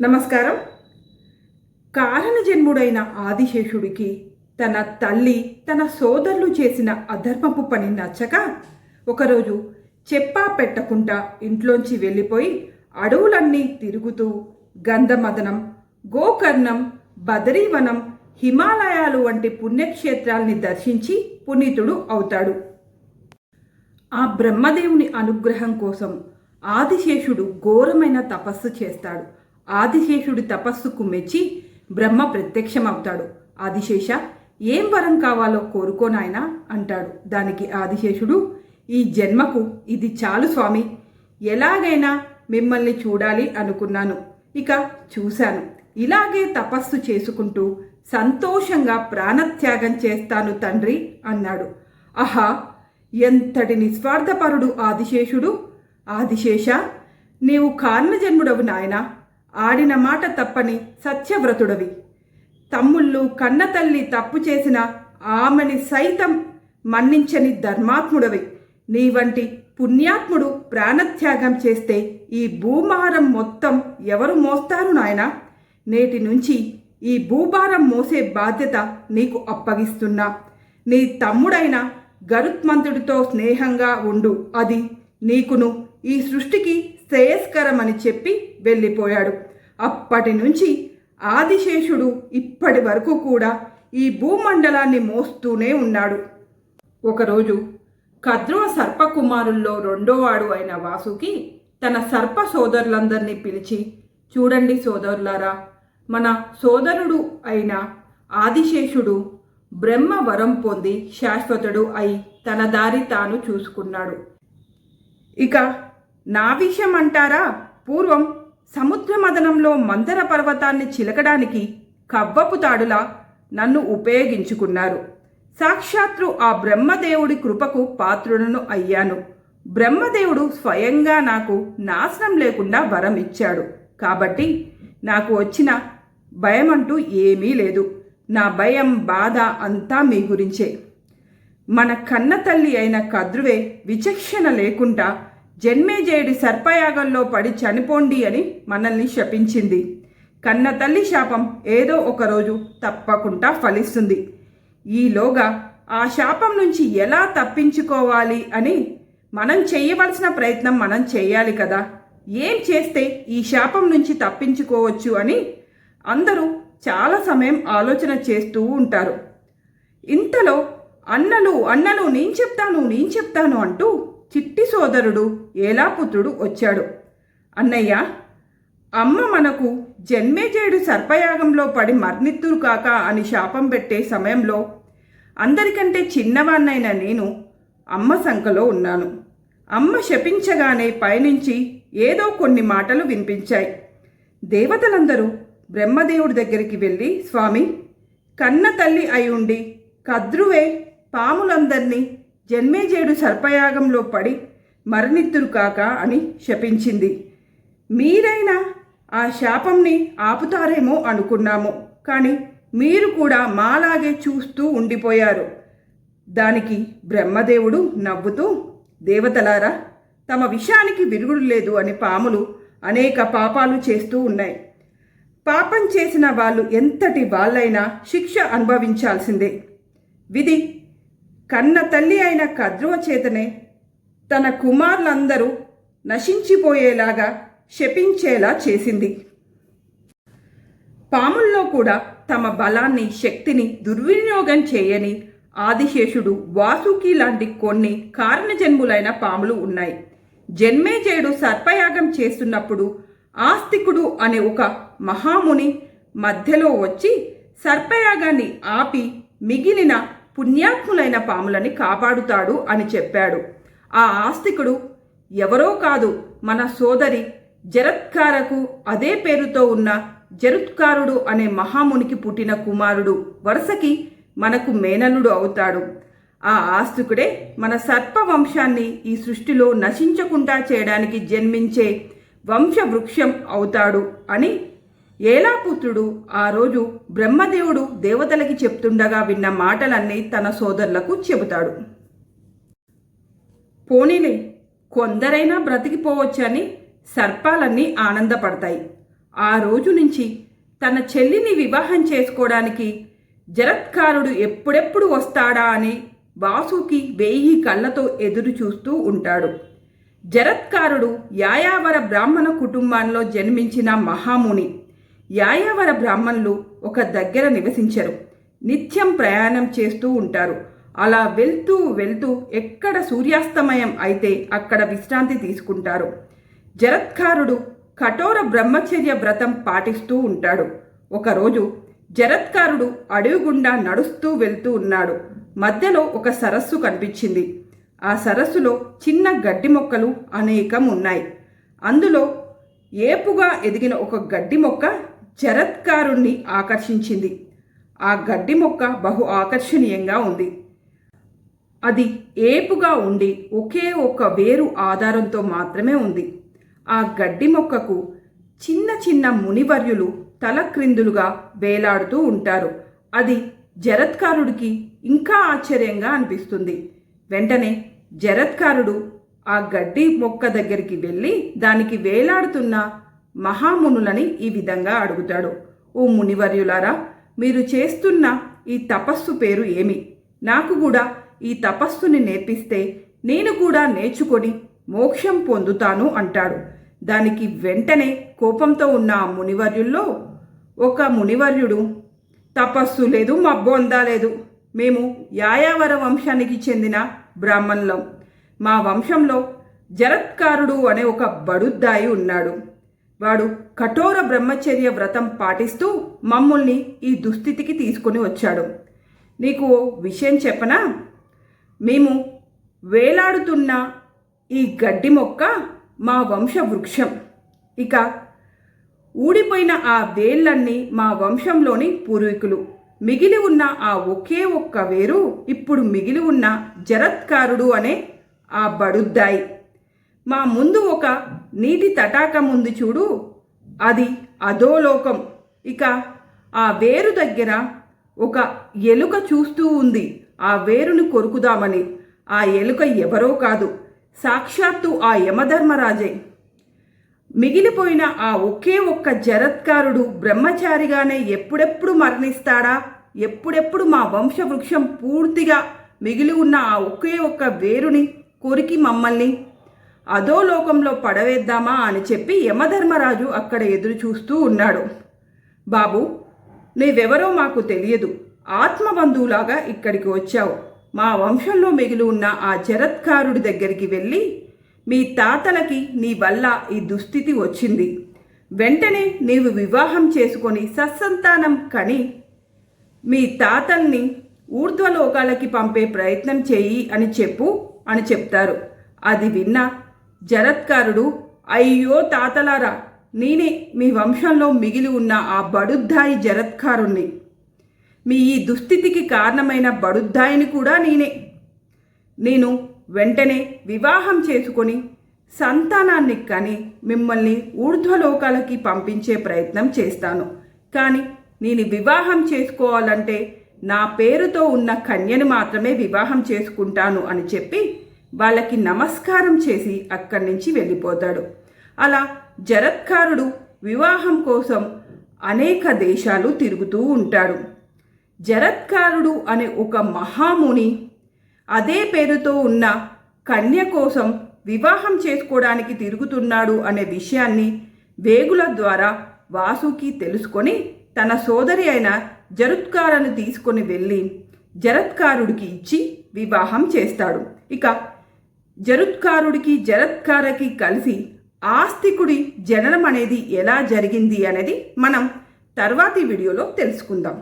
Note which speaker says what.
Speaker 1: నమస్కారం. కారణజన్ముడైన ఆదిశేషుడికి తన తల్లి తన సోదరులు చేసిన అధర్మపు పని నచ్చక ఒకరోజు చెప్పా పెట్టకుండా ఇంట్లోంచి వెళ్ళిపోయి అడవులన్నీ తిరుగుతూ గంధమదనం గోకర్ణం బదరీవనం హిమాలయాలు వంటి పుణ్యక్షేత్రాల్ని దర్శించి పునీతుడు అవుతాడు. ఆ బ్రహ్మదేవుని అనుగ్రహం కోసం ఆదిశేషుడు ఘోరమైన తపస్సు చేస్తాడు. ఆదిశేషుడి తపస్సుకు మెచ్చి బ్రహ్మ ప్రత్యక్షమవుతాడు. ఆదిశేష ఏం వరం కావాలో కోరుకోనాయనా అంటాడు. దానికి ఆదిశేషుడు ఈ జన్మకు ఇది చాలు స్వామి. ఎలాగైనా మిమ్మల్ని చూడాలి అనుకున్నాను. ఇక చూశాను. ఇలాగే తపస్సు చేసుకుంటూ సంతోషంగా ప్రాణత్యాగం చేస్తాను తండ్రి అన్నాడు. ఆహా ఎంతటి నిస్వార్థపరుడు ఆదిశేషుడు. ఆదిశేష నీవు కారణజన్ముడవు నాయనా. ఆడిన మాట తప్పని సత్యవ్రతుడవి. తమ్ముళ్ళు కన్నతల్లి తప్పు చేసిన ఆమెని సైతం మన్నించని ధర్మాత్ముడవి. నీ వంటి పుణ్యాత్ముడు ప్రాణత్యాగం చేస్తే ఈ భూమారం మొత్తం ఎవరు మోస్తారు నాయనా? నేటి నుంచి ఈ భూభారం మోసే బాధ్యత నీకు అప్పగిస్తున్నా. నీ తమ్ముడైన గరుత్మంతుడితో స్నేహంగా ఉండు. అది నీకును ఈ సృష్టికి శ్రేయస్కరమని చెప్పి వెళ్ళిపోయాడు. అప్పటి నుంచి ఆదిశేషుడు ఇప్పటి వరకు కూడా ఈ భూమండలాన్ని మోస్తూనే ఉన్నాడు. ఒకరోజు కద్రువ సర్పకుమారుల్లో రెండోవాడు అయిన వాసుకి తన సర్ప సోదరులందరినీ పిలిచి చూడండి సోదరులారా మన సోదరుడు అయిన ఆదిశేషుడు బ్రహ్మ వరం పొంది శాశ్వతుడు అయి తన దారి తాను చూసుకున్నాడు. ఇక నా విషయం అంటారా పూర్వం సముద్ర మదనంలో మందర పర్వతాన్ని చిలకడానికి కవ్వపు తాడులా నన్ను ఉపయోగించుకున్నారు. సాక్షాత్తు ఆ బ్రహ్మదేవుడి కృపకు పాత్రులను అయ్యాను. బ్రహ్మదేవుడు స్వయంగా నాకు నాశనం లేకుండా వరం ఇచ్చాడు. కాబట్టి నాకు వచ్చిన భయం అంటూ ఏమీ లేదు. నా భయం బాధ అంతా మీ గురించే. మన కన్న తల్లి అయిన కద్రువే విచక్షణ లేకుండా జన్మేజయుడి సర్పయాగంలో పడి చనిపోండి అని మనల్ని శపించింది. కన్న తల్లి శాపం ఏదో ఒకరోజు తప్పకుండా ఫలిస్తుంది. ఈలోగా ఆ శాపం నుంచి ఎలా తప్పించుకోవాలి అని మనం చేయవలసిన ప్రయత్నం మనం చేయాలి కదా. ఏం చేస్తే ఈ శాపం నుంచి తప్పించుకోవచ్చు అని అందరూ చాలా సమయం ఆలోచన చేస్తూ ఉంటారు. ఇంతలో అన్నలు అన్నలు నేను చెప్తాను నేను చెప్తాను అంటూ చిట్టి సోదరుడు ఏలాపుత్రుడు వచ్చాడు. అన్నయ్య అమ్మ మనకు జన్మేజయుడు సర్పయాగంలో పడి మర్నిత్తురు కాక అని శాపం పెట్టే సమయంలో అందరికంటే చిన్నవాన్నైన నేను అమ్మ సంఖలో ఉన్నాను. అమ్మ శపించగానే పైనుంచి ఏదో కొన్ని మాటలు వినిపించాయి. దేవతలందరూ బ్రహ్మదేవుడి దగ్గరికి వెళ్ళి స్వామి కన్న తల్లి అయి ఉండి కద్రువే పాములందరినీ జన్మేజేడు సర్పయాగంలో పడి మరణిద్దురు కాక అని శపించింది. మీరైనా ఆ శాపంని ఆపుతారేమో అనుకున్నాము. కానీ మీరు కూడా మాలాగే చూస్తూ ఉండిపోయారు. దానికి బ్రహ్మదేవుడు నవ్వుతూ దేవతలారా తమ విషయానికి విరుగుడు లేదు అని పాములు అనేక పాపాలు చేస్తూ ఉన్నాయి. పాపం చేసిన వాళ్ళు ఎంతటి వాళ్ళైనా శిక్ష అనుభవించాల్సిందే. విధి కన్న తల్లి అయిన కద్రువ చేతనే తన కుమారులందరూ నశించిపోయేలాగా శపించేలా చేసింది. పాముల్లో కూడా తమ బలాన్ని శక్తిని దుర్వినియోగం చేయని ఆదిశేషుడు వాసుకి లాంటి కొన్ని కారణజన్ములైన పాములు ఉన్నాయి. జన్మేజయుడు సర్పయాగం చేస్తున్నప్పుడు ఆస్తికుడు అనే ఒక మహాముని మధ్యలో వచ్చి సర్పయాగాన్ని ఆపి మిగిలిన పుణ్యాత్ములైన పాములని కాపాడుతాడు అని చెప్పాడు. ఆ ఆస్తికుడు ఎవరో కాదు మన సోదరి జరత్కారకు అదే పేరుతో ఉన్న జరుత్కారుడు అనే మహామునికి పుట్టిన కుమారుడు వరుసకి మనకు మేననుడు అవుతాడు. ఆ ఆస్తికుడే మన సర్పవంశాన్ని ఈ సృష్టిలో నశించకుండా చేయడానికి జన్మించే వంశవృక్షం అవుతాడు అని ఏలాపుత్రుడు ఆ రోజు బ్రహ్మదేవుడు దేవతలకి చెప్తుండగా విన్న మాటలన్నీ తన సోదరులకు చెబుతాడు. పోనీలే కొందరైనా బ్రతికిపోవచ్చని సర్పాలన్నీ ఆనందపడతాయి. ఆ రోజు నుంచి తన చెల్లిని వివాహం చేసుకోవడానికి జరత్కారుడు ఎప్పుడెప్పుడు వస్తాడా అని వాసుకి వేయి కళ్ళతో ఎదురు చూస్తూ ఉంటాడు. జరత్కారుడు యాయావర బ్రాహ్మణ కుటుంబంలో జన్మించిన మహాముని. యాయావర బ్రాహ్మణులు ఒక దగ్గర నివసించరు. నిత్యం ప్రయాణం చేస్తూ ఉంటారు. అలా వెళ్తూ వెళ్తూ ఎక్కడ సూర్యాస్తమయం అయితే అక్కడ విశ్రాంతి తీసుకుంటారు. జరత్కారుడు కఠోర బ్రహ్మచర్య వ్రతం పాటిస్తూ ఉంటాడు. ఒకరోజు జరత్కారుడు అడవి గుండా నడుస్తూ వెళ్తూ ఉన్నాడు. మధ్యలో ఒక సరస్సు కనిపించింది. ఆ సరస్సులో చిన్న గడ్డి మొక్కలు అనేకం ఉన్నాయి. అందులో ఏపుగా ఎదిగిన ఒక గడ్డి మొక్క జరత్కారుణ్ణి ఆకర్షించింది. ఆ గడ్డి మొక్క బహు ఆకర్షణీయంగా ఉంది. అది ఏపుగా ఉండి ఒకే ఒక వేరు ఆధారంతో మాత్రమే ఉంది. ఆ గడ్డి మొక్కకు చిన్న చిన్న మునివర్యులు తల క్రిందులుగా వేలాడుతూ ఉంటారు. అది జరత్కారుడికి ఇంకా ఆశ్చర్యంగా అనిపిస్తుంది. వెంటనే జరత్కారుడు ఆ గడ్డి మొక్క దగ్గరికి వెళ్ళి దానికి వేలాడుతున్న మహామునులని ఈ విధంగా అడుగుతాడు. ఓ మునివర్యులారా మీరు చేస్తున్న ఈ తపస్సు పేరు ఏమి? నాకు కూడా ఈ తపస్సుని నేర్పిస్తే నేను కూడా నేర్చుకొని మోక్షం పొందుతాను అంటాడు. దానికి వెంటనే కోపంతో ఉన్న ఆ మునివర్యుల్లో ఒక మునివర్యుడు తపస్సు లేదు మబ్బొందా లేదు. మేము యాయావర వంశానికి చెందిన బ్రాహ్మణులం. మా వంశంలో జరత్కారుడు అనే ఒక బడుద్దాయి ఉన్నాడు. వాడు కఠోర బ్రహ్మచర్య వ్రతం పాటిస్తూ మమ్మల్ని ఈ దుస్థితికి తీసుకొని వచ్చాడు. నీకు ఓ విషయం చెప్పనా? మేము వేలాడుతున్న ఈ గడ్డి మొక్క మా వంశ వృక్షం ఇక ఊడిపోయిన ఆ వేళ్ళన్నీ మా వంశంలోని పూర్వీకులు. మిగిలి ఉన్న ఆ ఒకే ఒక్క వేరు ఇప్పుడు మిగిలి ఉన్న జరత్కారుడు అనే ఆ బడుద్దాయి. మా ముందు ఒక నీటి తటాకం ఉంది చూడు అది అధోలోకం. ఇక ఆ వేరు దగ్గర ఒక ఎలుక చూస్తూ ఉంది. ఆ వేరుని కొరుకుదామని. ఆ ఎలుక ఎవరో కాదు సాక్షాత్తు ఆ యమధర్మరాజే. మిగిలిపోయిన ఆ ఒకే ఒక్క జరత్కారుడు బ్రహ్మచారిగానే ఎప్పుడెప్పుడు మరణిస్తాడా? ఎప్పుడెప్పుడు మా వంశవృక్షం పూర్తిగా మిగిలి ఉన్న ఆ ఒకే ఒక్క వేరుని కొరికి మమ్మల్ని? అధోలోకంలో పడవేద్దామా అని చెప్పి యమధర్మరాజు అక్కడ ఎదురు చూస్తూ ఉన్నాడు. బాబు నీవెవరో మాకు తెలియదు. ఆత్మబంధువులాగా ఇక్కడికి వచ్చావు. మా వంశంలో మిగిలి ఉన్న ఆ జరత్కారుడి దగ్గరికి వెళ్ళి మీ తాతలకి నీ వల్ల ఈ దుస్థితి వచ్చింది. వెంటనే నీవు వివాహం చేసుకొని సత్సంతానం కని మీ తాతల్ని ఊర్ధ్వలోకాలకి పంపే ప్రయత్నం చేయి అని చెప్పు అని చెప్తారు. అది విన్న జరత్కారుడు అయ్యో తాతలారా నేనే మీ వంశంలో మిగిలి ఉన్న ఆ బడుద్దాయి జరత్కారుణ్ణి. మీ ఈ దుస్థితికి కారణమైన బడుద్దాయిని కూడా నేనే. నేను వెంటనే వివాహం చేసుకొని సంతానాన్ని కని మిమ్మల్ని ఊర్ధ్వలోకాలకి పంపించే ప్రయత్నం చేస్తాను. కానీ నేను వివాహం చేసుకోవాలంటే నా పేరుతో ఉన్న కన్యని మాత్రమే వివాహం చేసుకుంటాను అని చెప్పి వాళ్ళకి నమస్కారం చేసి అక్కడి నుంచి వెళ్ళిపోతాడు. అలా జరత్కారుడు వివాహం కోసం అనేక దేశాలు తిరుగుతూ ఉంటాడు. జరత్కారుడు అనే ఒక మహాముని అదే పేరుతో ఉన్న కన్య కోసం వివాహం చేసుకోవడానికి తిరుగుతున్నాడు అనే విషయాన్ని వేగుల ద్వారా వాసుకి తెలుసుకొని తన సోదరి అయిన జరుత్కారను తీసుకొని వెళ్ళి జరత్కారుడికి ఇచ్చి వివాహం చేస్తాడు. ఇక జరుత్కారుడికి జరత్కారకి కలిసి ఆస్తికుడి జననం అనేది ఎలా జరిగింది అనేది మనం తర్వాతి వీడియోలో తెలుసుకుందాం.